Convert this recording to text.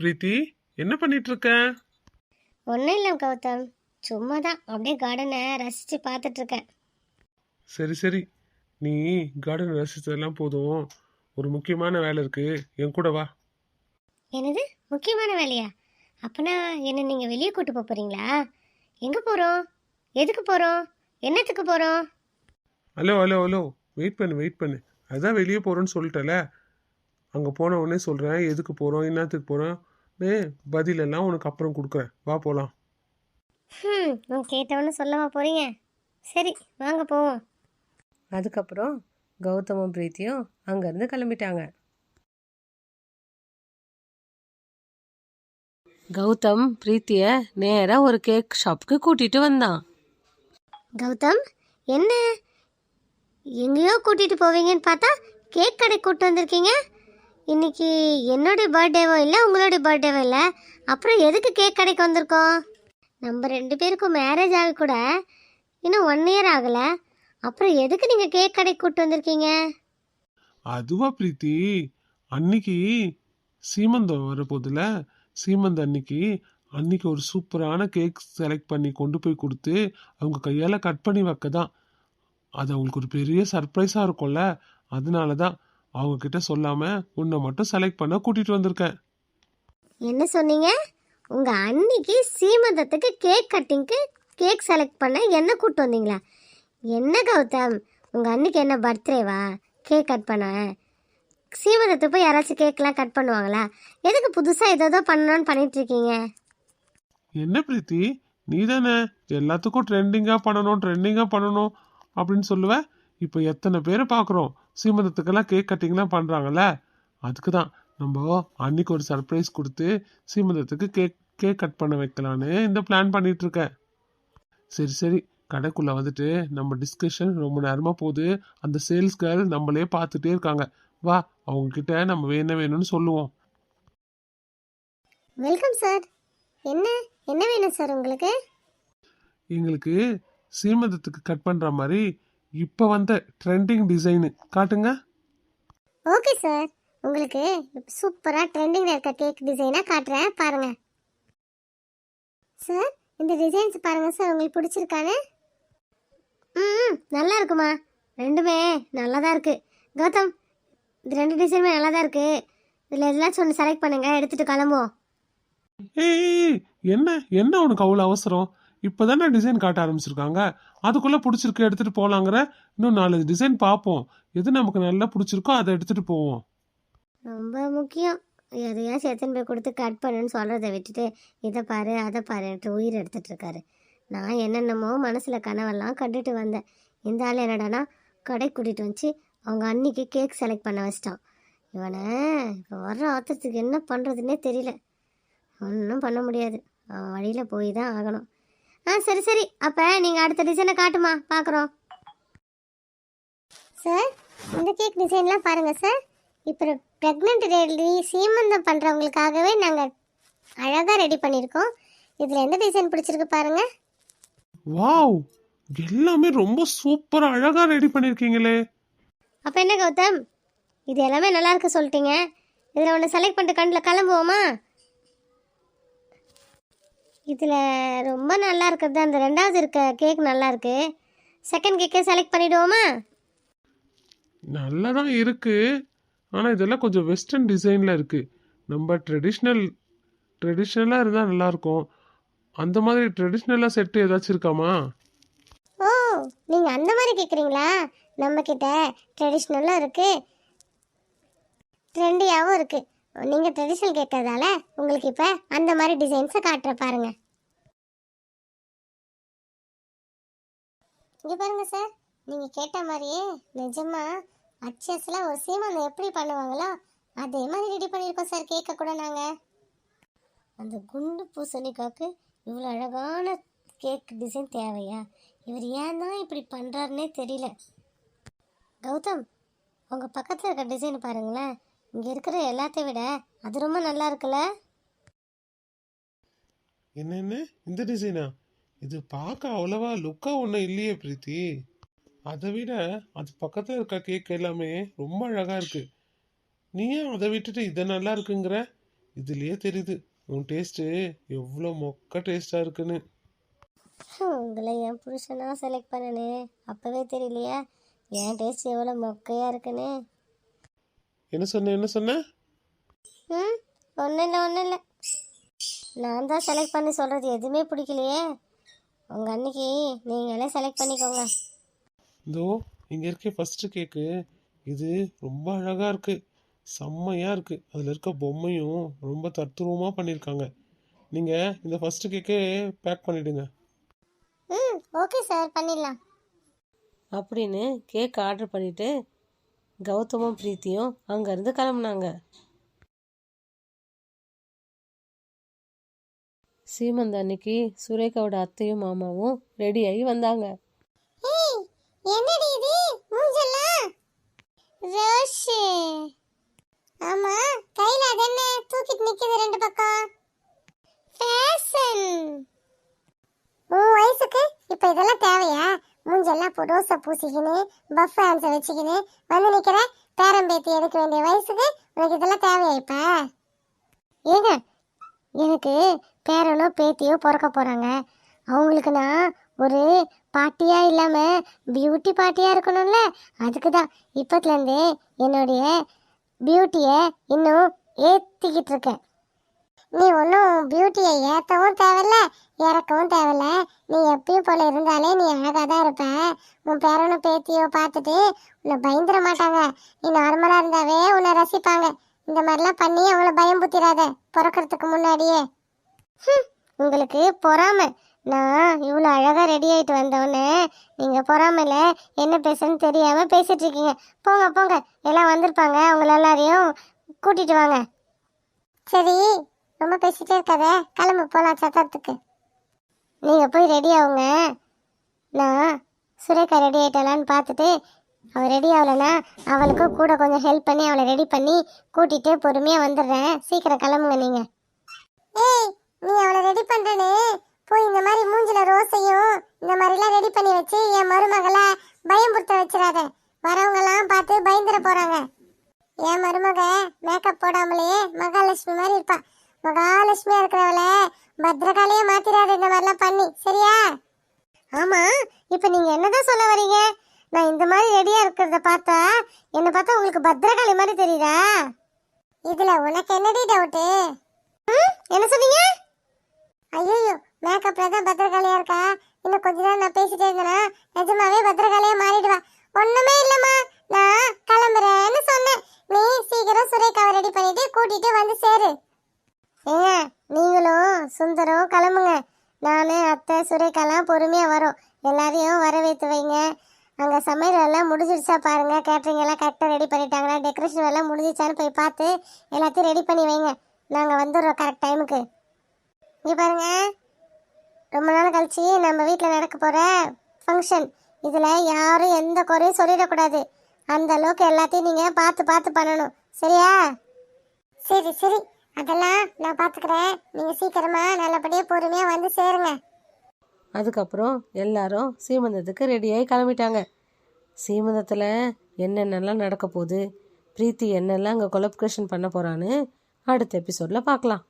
பிரீத்தி என்ன பண்ணிட்டு இருக்க ஒன்றும் இல்லை கௌதம். சும்மா தான் அப்படியே கார்டனை ரசித்து பார்த்துட்ருக்கேன் சரி சரி. நீ கார்டன் ரசிச்சதெல்லாம் போதும். ஒரு முக்கியமான வேலை இருக்கு. என் கூட வா. என்னது? முக்கியமான வேலையா? அப்பனா என்ன நீங்கள் வெளியே கூட்டு போக போகிறீங்களா எங்கே போகிறோம் எதுக்கு போகிறோம் என்னத்துக்கு போகிறோம் ஹலோ ஹலோ ஹலோ. வெயிட் பண்ணு வெயிட் பண்ணு. அதான் வெளியே போகிறோன்னு சொல்லிட்டல. அங்கே போன உடனே சொல்கிறேன் எதுக்கு போகிறோம் என்னத்துக்கு போகிறோம் ஏ பதிலெல்லாம் உனக்கு அப்புறம் கொடுக்குறேன். வா போகலாம் ம் நான் கேட்டவொன்னு சொல்லவா போகிறீங்க சரி வாங்க போவோம். அதுக்கப்புறம் கௌதமும் பிரீத்தியும் அங்கேருந்து கிளம்பிட்டாங்க. கௌதம் பிரீத்திய நேரா ஒரு கேக் ஷாப்புக்கு கூட்டிட்டு வந்தான். கௌதம் என்ன? எங்கேயோ கூட்டிகிட்டு போவீங்கன்னு பார்த்தா கேக் கடை கூட்டு வந்திருக்கீங்க? இன்னைக்கு என்னுடைய பர்த்டேவோ இல்லை உங்களுடைய பர்த்டேவோ இல்லை? அப்புறம் எதுக்கு கேக் கடைக்கு வந்திருக்கோம்? நம்ம ரெண்டு பேருக்கும் மேரேஜ் ஆக கூட இன்னும் ஒன் இயர் ஆகலை. அப்புறம் எதுக்கு நீங்கள் கேக் கடைக்கு கூப்பிட்டு வந்திருக்கீங்க? அதுவா பிரீத்தி? அன்னைக்கு சீமந்தம் வரப்போதில் சீமந்தம் அன்னைக்கு அன்னைக்கு ஒரு சூப்பரான கேக் செலக்ட் பண்ணி கொண்டு போய் கொடுத்து அவங்க கையால் கட் பண்ணி வைக்க தான் அது அவங்களுக்கு ஒரு பெரிய சர்ப்ரைஸாக இருக்கும்ல. அதனால தான் அவங்க கிட்ட சொல்லாமல் உன்னை மட்டும் செலக்ட் பண்ண கூட்டிகிட்டு வந்திருக்கேன். என்ன சொன்னீங்க? உங்கள் அன்னைக்கு சீமந்தத்துக்கு கேக் கட்டிங்க்கு கேக் செலக்ட் பண்ண என்ன கூட்டு வந்தீங்களா? என்ன கௌதம்? உங்கள் அன்னைக்கு என்ன பர்த்டேவா கேக் கட் பண்ண. சீமந்தத்துக்கு போய் யாராச்சும் கேக்லாம் கட் பண்ணுவாங்களா? எதுக்கு புதுசாக ஏதோ பண்ணணும்னு பண்ணிட்டு இருக்கீங்க? என்ன பிரீத்தி? நீ தானே எல்லாத்துக்கும் ட்ரெண்டிங்காக பண்ணணும் ட்ரெண்டிங்காக பண்ணணும் அப்படின்னு சொல்லுவ? இப்போ எத்தனை பேரை பார்க்குறோம் சீமந்தத்துக்கெல்லாம் கேக் கட்டிங்லாம் பண்ணுறாங்கல்ல அதுக்கு தான் நம்ம அன்னைக்கு ஒரு சர்ப்ரைஸ் கொடுத்து சீமந்தத்துக்கு கேக் கேக் கட் பண்ண வைக்கலான்னு இந்த பிளான் பண்ணிட்டு இருக்கேன். சரி சரி. கடைக்குள்ளே வந்துட்டு நம்ம டிஸ்கஷன் ரொம்ப நேரமாக போகுது. அந்த சேல்ஸ் கேர்ள் நம்மளே பார்த்துட்டே இருக்காங்க. வா அவங்க கிட்ட நம்ம என்ன வேணும்னு சொல்லுவோம். வெல்கம் சார் என்ன? என்ன வேணும் சார் உங்களுக்கு? எங்களுக்கு சீமந்தத்துக்கு கட் பண்ணுற மாதிரி இப்போ வந்த ட்ரெண்டிங் டிசைனு காட்டுங்க. ஓகே சார் உங்களுக்கு சூப்பராக ட்ரெண்டிங்கில் இருக்க கேக் டிசைனாக காட்டுறேன். பாருங்கள் சார் இந்த டிசைன்ஸ் பாருங்கள் சார் உங்களுக்கு பிடிச்சிருக்கானு ம் நல்லா இருக்குமா? ரெண்டுமே நல்லா தான் இருக்குது கௌதம் இது ரெண்டு டிசைனுமே நல்லா தான் இருக்குது இதில் எதாச்சும் ஒன்று செலக்ட் பண்ணுங்கள் எடுத்துகிட்டு கிளம்புவோம். ஏய் என்ன? என்ன உனக்கு அவ்வளோ அவசரம்? இப்போதானே டிசைன் காட்ட ஆரம்பிச்சிருக்காங்க. அதுக்குள்ளே பிடிச்சிருக்கு எடுத்துகிட்டு போகலாங்கிற இன்னும் நாலு டிசைன் பார்ப்போம். எது நமக்கு நல்லா பிடிச்சிருக்கோ அதை எடுத்துகிட்டு போவோம். ரொம்ப முக்கியம். எதையாச்சும் எத்தனை போய் கொடுத்து கட் பண்ணுன்னு சொல்கிறத விட்டுட்டு இதை பாரு அதை பாருன்ட்டு உயிர் எடுத்துகிட்டு இருக்காரு. நான் என்னென்னமோ மனசில் கனவெல்லாம் கண்டுட்டு வந்தேன். இந்த ஆள் என்னடானா கடை கூட்டிகிட்டு வந்துச்சு. அவங்க அன்னைக்கு கேக் செலக்ட் பண்ண வச்சிட்டான். இவனை இப்போ வர்ற ஆத்திரத்துக்கு என்ன பண்ணுறதுன்னே தெரியல. ஒன்றும் பண்ண முடியாது. அவன் வழியில் போய் தான் ஆகணும். ஆ சரி சரி. அப்போ நீங்கள் அடுத்த டிசைனை காட்டுமா. பார்க்குறோம் சார் இந்த கேக் டிசைன்லாம் பாருங்கள் சார். இப்போ ப்ரெக்னென்ட் ரெடி சீமந்தம் பண்ணுறவங்களுக்காகவே நாங்கள் அழகாக ரெடி பண்ணியிருக்கோம் இதில் எந்த டிசைன் பிடிச்சிருக்கு பாருங்க. வாவ்! எல்லாமே ரொம்ப சூப்பராக அழகாக ரெடி பண்ணியிருக்கீங்களே அப்போ என்ன கௌதம்? இது எல்லாமே நல்லா இருக்கு சொல்லிட்டீங்க. இதில் ஒன்று செலக்ட் பண்ணிட்டு கண்ணில் கிளம்புவோமா? இதில் ரொம்ப நல்லா இருக்கிறது. அந்த ரெண்டாவது இருக்க கேக் நல்லா இருக்கு. செகண்ட் கேக்கே செலக்ட் பண்ணிடுவோமா? நல்லா தான் இருக்குது ஆனால் இதெல்லாம் கொஞ்சம் வெஸ்டர்ன் டிசைனில் இருக்குது நம்ம ட்ரெடிஷ்னல் ட்ரெடிஷ்னலாக இருந்தால் நல்லாயிருக்கும் அந்த மாதிரி ட்ரெடிஷ்னலாக செட்டு ஏதாச்சும் இருக்காமா? ஓ நீங்கள் அந்த மாதிரி கேட்குறீங்களா நம்மக்கிட்ட ட்ரெடிஷ்னலும் இருக்குது ட்ரெண்டியாகவும் இருக்குது நீங்கள் ட்ரெடிஷ்னல் கேட்கறதால உங்களுக்கு இப்போ அந்த மாதிரி டிசைன்ஸை காட்டுற பாருங்க. இங்கே பாருங்க சார் நீங்கள் கேட்ட மாதிரியே நிஜமா அச்சஸில் ஒரு சீமந்தம் எப்படி பண்ணுவாங்களோ அதே மாதிரி ரெடி பண்ணியிருக்கோம் சார் கேட்க கூட நாங்கள் அந்த குண்டு பூசணிக்காக்கு இவ்வளோ அழகான கேக் டிசைன் தேவையா? இவர் ஏன் தான் இப்படி பண்ணுறாருனே தெரியல. கௌதம் உங்கள் பக்கத்தில் இருக்க டிசைன் பாருங்களேன். இங்கே இருக்கிற எல்லாத்தையும் விட அது ரொம்ப நல்லா இருக்குல்ல? என்னென்ன இந்த டிசைனா இது பார்க்க அவ்வளவா லுக்காக ஒன்றும் இல்லையே பிரீத்தி. அதை விட அது பக்கத்தில் இருக்க கேக் எல்லாமே ரொம்ப அழகாக இருக்கு. நீ ஏன் அதை விட்டுட்டு இதை நல்லா இருக்குங்கிற? இதுலயே தெரியுது உன் டேஸ்ட்டு எவ்வளோ மொக்க டேஸ்டா இருக்குன்னு. உங்களை என் புருஷனா செலக்ட் பண்ணனே அப்பவே தெரியலையா என் டேஸ்ட் எவ்வளோ மொக்கையா இருக்குன்னு. என்ன சொன்ன என்ன சொன்ன? ம் ஒன்றும் இல்லை ஒன்றும் இல்லை. நான் தான் செலக்ட் பண்ணி சொல்கிறது எதுவுமே பிடிக்கலையே. உங்கள் அன்னைக்கு நீங்களே செலக்ட் பண்ணிக்கோங்க. இதோ இங்க இருக்க ஃபர்ஸ்ட் கேக்கு இது ரொம்ப அழகா இருக்கு. செம்மையா இருக்கு. அதுல இருக்க பொம்மையும் ரொம்ப தத்ரூபமா பண்ணியிருக்காங்க நீங்க இந்த ஃபர்ஸ்ட் கேக்கே பேக் பண்ணிடுங்க. ம் ஓகே சார் பண்ணிடலாம். அப்படின்னு கேக் ஆர்டர் பண்ணிட்டு கௌதமும் பிரீத்தியும் அங்கேருந்து கிளம்புனாங்க. சீமந்த் அன்னைக்கு சுரேகாவோட அத்தையும் மாமாவும் ரெடியாகி வந்தாங்க. ஏய் என்னடி இது? மூஞ்செல்லாம் ரோஷு ஆமா கையில அது தூக்கிட்டு நிக்குது ரெண்டு பக்கம். ஃபேஷன். உன் வயசுக்கு இப்ப இதெல்லாம் தேவையா? மூஞ்செல்லாம் இப்போ ரோஸை பூசிக்கின்னு பஃப் ஹேண்ட்ஸை வச்சுக்கின்னு வந்து நிக்கிற பேரம்பேத்தி எடுக்க வேண்டிய வயசுக்கு? உனக்கு இதெல்லாம் தேவையா இப்ப? ஏங்க எனக்கு பேரனோ பேத்தியோ பிறக்க போகிறாங்க அவங்களுக்கு நான் ஒரு பாட்டியாக இல்லாமல் பியூட்டி பாட்டியாக இருக்கணும்ல? அதுக்கு தான் இப்போத்துலேருந்தே என்னுடைய பியூட்டியை இன்னும் ஏற்றிக்கிட்டு இருக்கேன். நீ ஒன்றும் பியூட்டியை ஏற்றவும் தேவையில்ல இறக்கவும் தேவையில்ல. நீ எப்பயும் போல இருந்தாலே நீ அழகாக தான் இருப்ப. உன் பேரனும் பேத்தியோ பார்த்துட்டு உன்னை பயந்துட மாட்டாங்க. நீ நார்மலாக இருந்தாவே உன்னை ரசிப்பாங்க. இந்த மாதிரிலாம் பண்ணி அவளை பயம் புத்திராத. பிறக்கறதுக்கு முன்னாடியே. உங்களுக்கு பொறாமை. நான் இவ்வளோ அழகாக ரெடி ஆகிட்டு வந்தோடனே நீங்கள் பொறாமையில் என்ன பேசுன்னு தெரியாமல் பேசிகிட்டு இருக்கீங்க. போங்க போங்க. எல்லாம் வந்திருப்பாங்க. அவங்கள எல்லாரையும் கூட்டிகிட்டு வாங்க. சரி ரொம்ப பேசிட்டே இருக்காத. கிளம்பு போகலாம் சத்தத்துக்கு நீங்கள் போய் ரெடி ஆகுங்க. நான் சுரேகா ரெடி ஆயிட்டாளான்னு பார்த்துட்டு அவள் ரெடி ஆகலைன்னா அவளுக்கும் கூட கொஞ்சம் ஹெல்ப் பண்ணி அவளை ரெடி பண்ணி கூட்டிகிட்டு பொறுமையாக வந்துடுறேன். சீக்கிரம் கிளம்புங்க நீங்கள் ஏய் நீ அவளை ரெடி பண்ணுறனே போய் இந்த மாதிரி மூஞ்சில ரோஸையும் இந்த மாதிரிலாம் ரெடி பண்ணி வச்சு என் மருமகளை பயம்புறுத்த வச்சிடாத. வரவங்கெல்லாம் பார்த்து பயந்துட போகிறாங்க என் மருமக மேக்கப் போடாமலேயே மகாலட்சுமி மாதிரி இருப்பா. மகாலட்சுமியாக இருக்கிறவள பத்ரகாளியே மாத்திராத இந்த மாதிரிலாம் பண்ணி. சரியா? ஆமாம் இப்போ நீங்கள் என்னதான் சொல்ல வரீங்க? நான் இந்த மாதிரி ரெடியா இருக்கிறத பார்த்தா என்ன பார்த்தா உங்களுக்கு பத்ரகாளி மாதிரி தெரியுதா? இதுல உனக்கு என்னடி டவுட்டு என்ன சொன்னீங்க? ஐயோ மேக்கப்ல தான் பத்திரகாளியா இருக்கா? இன்னும் கொஞ்ச நேரம் நான் பேசிட்டே இருந்தேனா நிஜமாவே பத்திரகாளியா மாறிடுவா. ஒண்ணுமே இல்லம்மா நான் கிளம்புறேன்னு சொன்னேன். நீ சீக்கிரம் சுரேகாவை ரெடி பண்ணிட்டு கூட்டிட்டு வந்து சேரு. ஏங்க நீங்களும் சுந்தரம் கிளம்புங்க. நான் அத்தை சுரேகாலாம் பொறுமையா வரோம். எல்லாரையும் வரவேற்று வைங்க. அங்கே சமையல் எல்லாம் முடிஞ்சிடுச்சா பாருங்க. கேட்ரிங் எல்லாம் கரெக்டாக ரெடி பண்ணிட்டாங்களா? டெக்கரேஷன் எல்லாம் முடிஞ்சிச்சான்னு போய் பார்த்து எல்லாத்தையும் ரெடி பண்ணி வைங்க. நாங்கள் வந்துடுறோம் கரெக்ட் டைமுக்கு இங்கே பாருங்க. ரொம்ப நாள் கழிச்சு நம்ம வீட்டில் நடக்க போகிற ஃபங்க்ஷன் இதில் யாரும் எந்த குறையும் சொல்லிடக்கூடாது. அந்த அளவுக்கு எல்லாத்தையும் நீங்கள் பார்த்து பார்த்து பண்ணணும். சரியா? சரி சரி. அதெல்லாம் நான் பார்த்துக்கிறேன். நீங்கள் சீக்கிரமாக நல்லபடியாக பொறுமையாக வந்து சேருங்க. அதுக்கப்புறம் எல்லாரும் சீமந்தத்துக்கு ரெடியாகி கிளம்பிட்டாங்க. சீமந்தத்தில் என்னென்னலாம் நடக்க போகுது பிரீத்தி என்னெல்லாம் அங்கே கொலப்ரேஷன் பண்ண போகிறான்னு அடுத்த எபிசோடில் பார்க்கலாம்.